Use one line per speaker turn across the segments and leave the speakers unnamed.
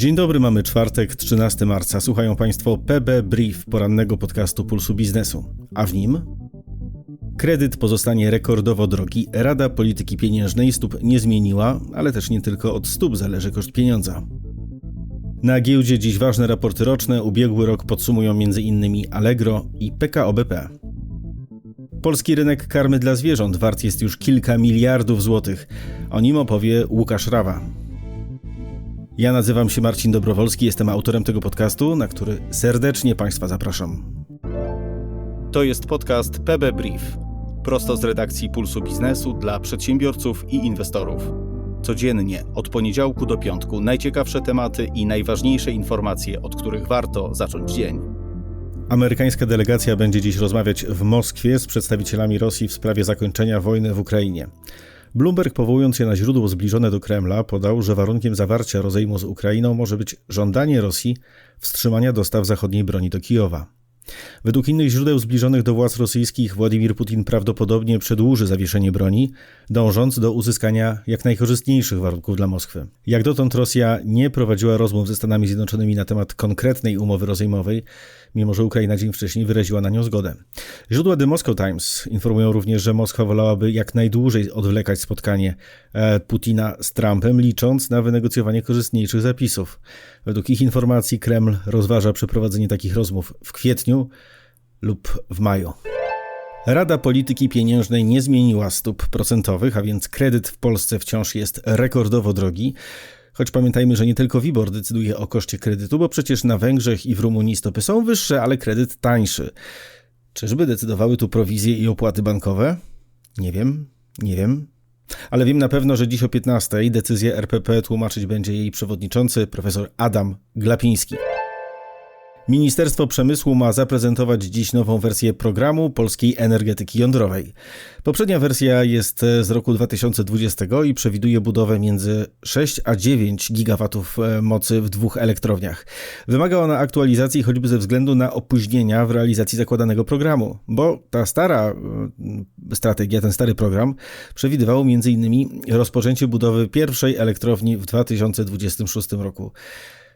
Dzień dobry, mamy czwartek, 13 marca. Słuchają Państwo PB Brief, porannego podcastu Pulsu Biznesu. A w nim Kredyt pozostanie rekordowo drogi. Rada Polityki Pieniężnej stóp nie zmieniła, ale też nie tylko od stóp zależy koszt pieniądza. Na giełdzie dziś ważne raporty roczne. Ubiegły rok podsumują m.in. Allegro i PKO BP. Polski rynek karmy dla zwierząt wart jest już kilka miliardów złotych. O nim opowie Łukasz Rawa. Ja nazywam się Marcin Dobrowolski, jestem autorem tego podcastu, na który serdecznie Państwa zapraszam. To jest podcast PB Brief. Prosto z redakcji Pulsu Biznesu dla przedsiębiorców i inwestorów. Codziennie, od poniedziałku do piątku, najciekawsze tematy i najważniejsze informacje, od których warto zacząć dzień. Amerykańska delegacja będzie dziś rozmawiać w Moskwie z przedstawicielami Rosji w sprawie zakończenia wojny w Ukrainie. Bloomberg, powołując się na źródło zbliżone do Kremla, podał, że warunkiem zawarcia rozejmu z Ukrainą może być żądanie Rosji wstrzymania dostaw zachodniej broni do Kijowa. Według innych źródeł zbliżonych do władz rosyjskich Władimir Putin prawdopodobnie przedłuży zawieszenie broni, dążąc do uzyskania jak najkorzystniejszych warunków dla Moskwy. Jak dotąd Rosja nie prowadziła rozmów ze Stanami Zjednoczonymi na temat konkretnej umowy rozejmowej, mimo że Ukraina dzień wcześniej wyraziła na nią zgodę. Źródła The Moscow Times informują również, że Moskwa wolałaby jak najdłużej odwlekać spotkanie e, Putina z Trumpem, licząc na wynegocjowanie korzystniejszych zapisów. Według ich informacji Kreml rozważa przeprowadzenie takich rozmów w kwietniu lub w maju. Rada Polityki Pieniężnej nie zmieniła stóp procentowych, a więc kredyt w Polsce wciąż jest rekordowo drogi. Choć pamiętajmy, że nie tylko WIBOR decyduje o koszcie kredytu, bo przecież na Węgrzech i w Rumunii stopy są wyższe, ale kredyt tańszy. Czyżby decydowały tu prowizje i opłaty bankowe? Nie wiem, nie wiem. Ale wiem na pewno, że dziś o 15 decyzję RPP tłumaczyć będzie jej przewodniczący profesor Adam Glapiński. Ministerstwo Przemysłu ma zaprezentować dziś nową wersję programu polskiej energetyki jądrowej. Poprzednia wersja jest z roku 2020 i przewiduje budowę między 6 a 9 gigawatów e, mocy w dwóch elektrowniach. Wymaga ona aktualizacji choćby ze względu na opóźnienia w realizacji zakładanego programu, bo ta stara e, strategia, ten stary program przewidywał m.in. rozpoczęcie budowy pierwszej elektrowni w 2026 roku.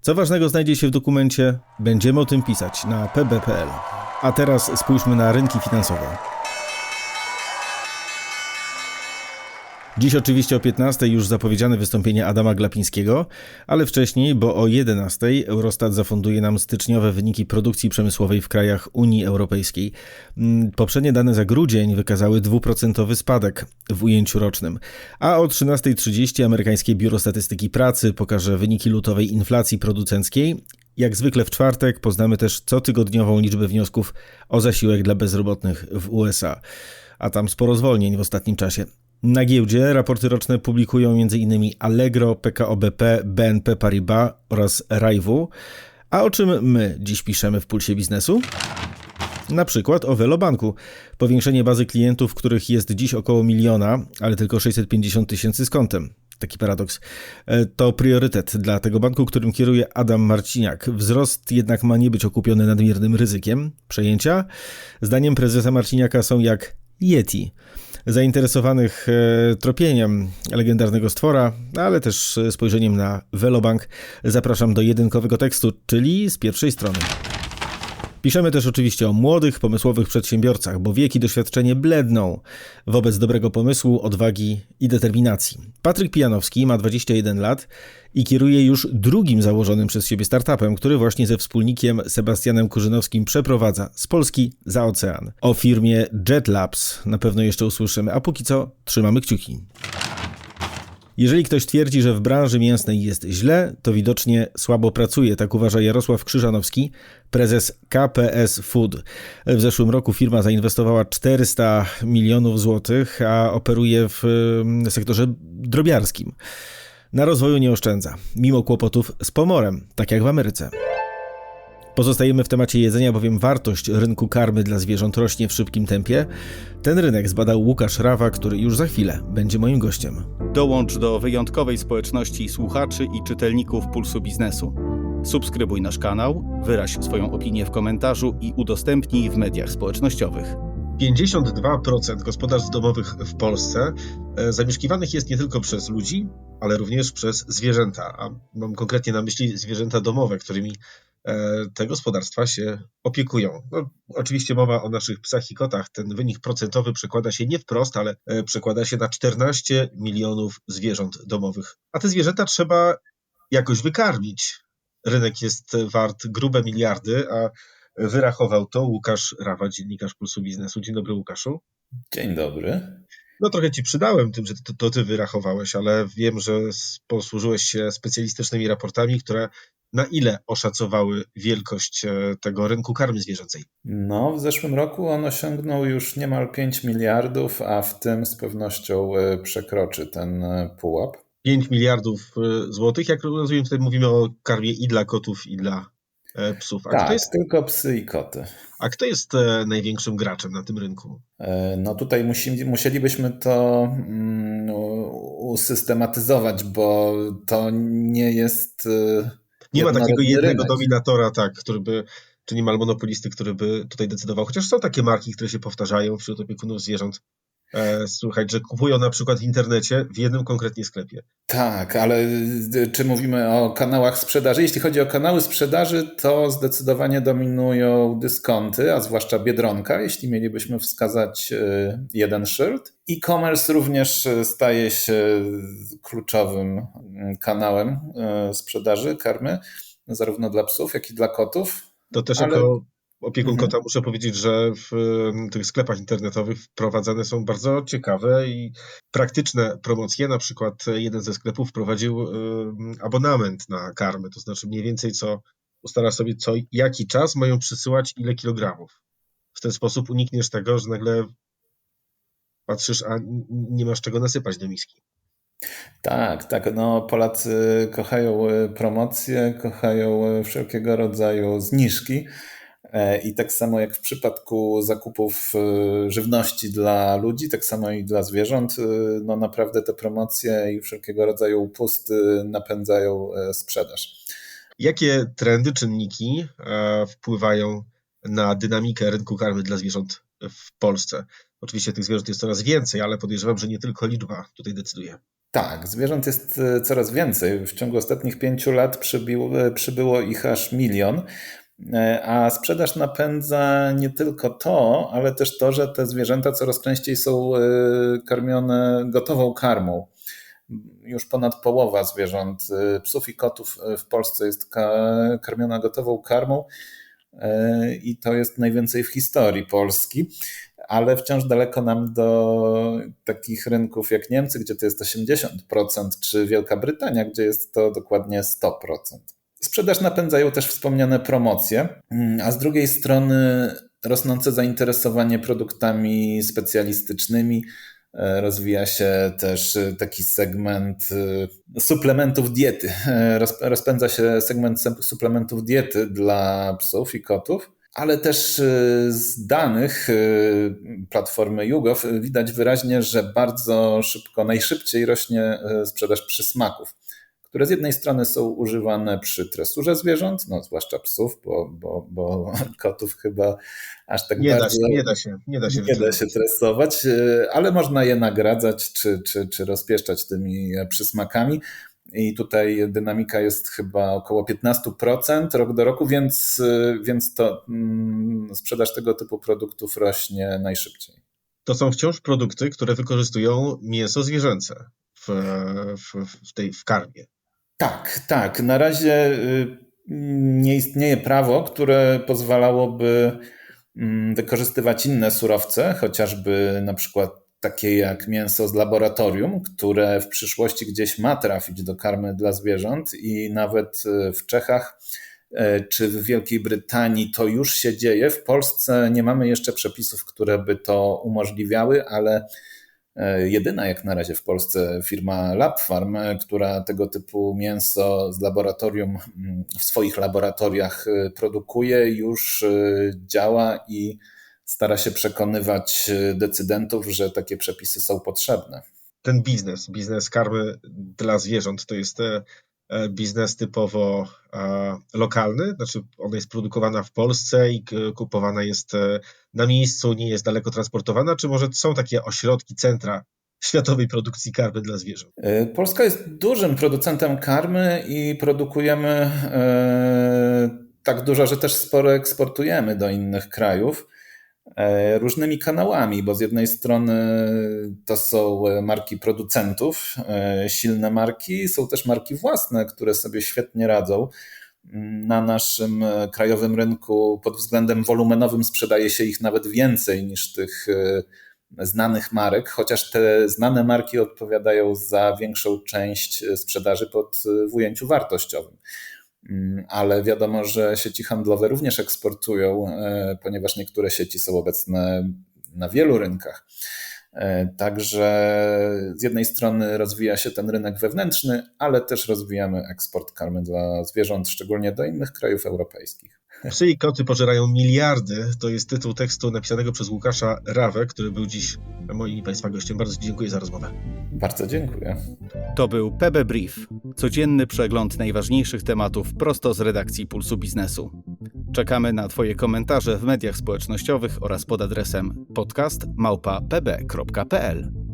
Co ważnego znajdzie się w dokumencie, będziemy o tym pisać na pb.pl. A teraz spójrzmy na rynki finansowe. Dziś oczywiście o 15 już zapowiedziane wystąpienie Adama Glapińskiego, ale wcześniej, bo o 11 Eurostat zafunduje nam styczniowe wyniki produkcji przemysłowej w krajach Unii Europejskiej. Mm, poprzednie dane za grudzień wykazały dwuprocentowy spadek w ujęciu rocznym, a o 13.30 amerykańskie Biuro Statystyki Pracy pokaże wyniki lutowej inflacji producenckiej jak zwykle w czwartek poznamy też cotygodniową liczbę wniosków o zasiłek dla bezrobotnych w USA, a tam sporo zwolnień w ostatnim czasie. Na giełdzie raporty roczne publikują m.in. Allegro, PKO BP, BNP Paribas oraz Raiwu. A o czym my dziś piszemy w Pulsie Biznesu? Na przykład o Velobanku. Powiększenie bazy klientów, których jest dziś około miliona, ale tylko 650 tysięcy z kontem. Taki paradoks. E, to priorytet dla tego banku, którym kieruje Adam Marciniak. Wzrost jednak ma nie być okupiony nadmiernym ryzykiem. Przejęcia, zdaniem prezesa Marciniaka, są jak Yeti zainteresowanych e, tropieniem legendarnego stwora, ale też spojrzeniem na Velobank zapraszam do jedynkowego tekstu, czyli z pierwszej strony. Piszemy też oczywiście o młodych, pomysłowych przedsiębiorcach, bo wiek i doświadczenie bledną wobec dobrego pomysłu, odwagi i determinacji. Patryk Pijanowski ma 21 lat i kieruje już drugim założonym przez siebie startupem, który właśnie ze wspólnikiem Sebastianem Kurzynowskim przeprowadza z Polski za ocean. O firmie JetLabs na pewno jeszcze usłyszymy, a póki co trzymamy kciuki. Jeżeli ktoś twierdzi, że w branży mięsnej jest źle, to widocznie słabo pracuje, tak uważa Jarosław Krzyżanowski, prezes KPS Food. W zeszłym roku firma zainwestowała 400 milionów złotych, a operuje w sektorze drobiarskim. Na rozwoju nie oszczędza, mimo kłopotów z pomorem, tak jak w Ameryce. Pozostajemy w temacie jedzenia, bowiem wartość rynku karmy dla zwierząt rośnie w szybkim tempie. Ten rynek zbadał Łukasz Rawa, który już za chwilę będzie moim gościem. Dołącz do wyjątkowej społeczności słuchaczy i czytelników Pulsu Biznesu. Subskrybuj nasz kanał, wyraź swoją opinię w komentarzu i udostępnij w mediach społecznościowych. 52% gospodarstw domowych w Polsce e, zamieszkiwanych jest nie tylko przez ludzi, ale również przez zwierzęta. A mam konkretnie na myśli zwierzęta domowe, którymi te gospodarstwa się opiekują. No, oczywiście mowa o naszych psach i kotach. Ten wynik procentowy przekłada się nie wprost, ale e, przekłada się na 14 milionów zwierząt domowych. A te zwierzęta trzeba jakoś wykarmić. Rynek jest wart grube miliardy, a Wyrachował to Łukasz Rawa, dziennikarz Pulsu Biznesu. Dzień dobry, Łukaszu.
Dzień dobry.
No trochę ci przydałem tym, że to, to ty wyrachowałeś, ale wiem, że posłużyłeś się specjalistycznymi raportami, które na ile oszacowały wielkość e, tego rynku karmy zwierzęcej?
No, w zeszłym roku on osiągnął już niemal 5 miliardów, a w tym z pewnością e, przekroczy ten e, pułap.
5 miliardów złotych. Jak rozumiem, tutaj mówimy o karmie i dla kotów, i dla psów.
A tak, jest... tylko psy i koty.
A kto jest największym graczem na tym rynku?
No tutaj musi, musielibyśmy to mm, usystematyzować, bo to nie jest.
Nie ma takiego jednego rynek. dominatora, tak, który by, czy niemal monopolisty, który by tutaj decydował. Chociaż są takie marki, które się powtarzają wśród opiekunów zwierząt. E, słuchać, że kupują na przykład w internecie w jednym konkretnie sklepie.
Tak, ale y, czy mówimy o kanałach sprzedaży? Jeśli chodzi o kanały sprzedaży, to zdecydowanie dominują dyskonty, a zwłaszcza Biedronka, jeśli mielibyśmy wskazać y, jeden szyld. E-commerce również y, staje się kluczowym kanałem sprzedaży karmy, zarówno dla psów, jak i dla kotów.
To też ale... jako opiekun mhm. muszę powiedzieć, że w tych sklepach internetowych wprowadzane są bardzo ciekawe i praktyczne promocje. Na przykład jeden ze sklepów wprowadził abonament na karmy, to znaczy mniej więcej co ustala sobie co jaki czas mają przysyłać ile kilogramów. W ten sposób unikniesz tego, że nagle patrzysz, a nie masz czego nasypać do miski.
Tak, tak. No, Polacy kochają y, promocje, kochają y, wszelkiego rodzaju zniżki. E, I tak samo jak w przypadku zakupów e, żywności dla ludzi, tak samo i dla zwierząt, e, no naprawdę te promocje i wszelkiego rodzaju upusty napędzają sprzedaż.
Jakie trendy, czynniki wpływają na dynamikę rynku karmy dla zwierząt w Polsce? Oczywiście tych zwierząt jest coraz więcej, ale podejrzewam, że nie tylko liczba tutaj decyduje.
Tak, zwierząt jest coraz więcej. W ciągu ostatnich pięciu lat przybyło ich aż milion. E, a sprzedaż napędza nie tylko to, ale też to, że te zwierzęta coraz częściej są e, karmione gotową karmą. Już ponad połowa zwierząt, e, psów i kotów w Polsce jest karmiona gotową karmą i to jest najwięcej w historii Polski, ale wciąż daleko nam do takich rynków jak Niemcy, gdzie to jest 80%, czy Wielka Brytania, gdzie jest to dokładnie 100%. Sprzedaż napędzają też wspomniane promocje, mm, a z drugiej strony rosnące zainteresowanie produktami specjalistycznymi. E, rozwija się też taki segment e, suplementów diety. E, rozpędza się segment suplementów diety dla psów i kotów, ale też z danych platformy YouGov widać wyraźnie, że bardzo szybko, najszybciej rośnie sprzedaż przysmaków które z jednej strony są używane przy tresurze zwierząt, no zwłaszcza psów, bo, bo, bo kotów chyba aż tak
nie
bardzo
da się, nie da się, nie da się,
nie da się tresować, e, ale można je nagradzać czy, czy, czy rozpieszczać tymi przysmakami. I tutaj dynamika jest chyba około 15% rok do roku, więc, e, więc to mm, sprzedaż tego typu produktów rośnie najszybciej.
To są wciąż produkty, które wykorzystują mięso zwierzęce w, w, w tej w karmie.
Tak, tak. Na razie y, nie istnieje prawo, które pozwalałoby mm, wykorzystywać inne surowce, chociażby na przykład takie jak mięso z laboratorium, które w przyszłości gdzieś ma trafić do karmy dla zwierząt i nawet y, w Czechach y, czy w Wielkiej Brytanii to już się dzieje. W Polsce nie mamy jeszcze przepisów, które by to umożliwiały, ale jedyna jak na razie w Polsce firma LabFarm, e, która tego typu mięso z laboratorium mm, w swoich laboratoriach e, produkuje, już działa i stara się przekonywać decydentów, że takie przepisy są potrzebne.
Ten biznes, biznes karmy dla zwierząt, to jest e, biznes typowo lokalny, znaczy ona jest produkowana w Polsce i kupowana jest na miejscu, nie jest daleko transportowana, czy może są takie ośrodki, centra światowej produkcji karmy dla zwierząt?
Polska jest dużym producentem karmy i produkujemy tak dużo, że też sporo eksportujemy do innych krajów. e, różnymi kanałami, bo z jednej strony to są marki producentów, e, silne marki, są też marki własne, które sobie świetnie radzą. Na naszym krajowym rynku pod względem wolumenowym sprzedaje się ich nawet więcej niż tych e, znanych marek, chociaż te znane marki odpowiadają za większą część sprzedaży pod w ujęciu wartościowym. Mm, ale wiadomo, że sieci handlowe również eksportują, e, ponieważ niektóre sieci są obecne na wielu rynkach. E, także z jednej strony rozwija się ten rynek wewnętrzny, ale też rozwijamy eksport karmy dla zwierząt, szczególnie do innych krajów europejskich.
Psy i koty pożerają miliardy. To jest tytuł tekstu napisanego przez Łukasza Rawę, który był dziś moim i Państwa gościem. Bardzo dziękuję za rozmowę.
Bardzo dziękuję.
To był PB Brief. Codzienny przegląd najważniejszych tematów prosto z redakcji Pulsu Biznesu. Czekamy na Twoje komentarze w mediach społecznościowych oraz pod adresem podcast małpa pb.pl.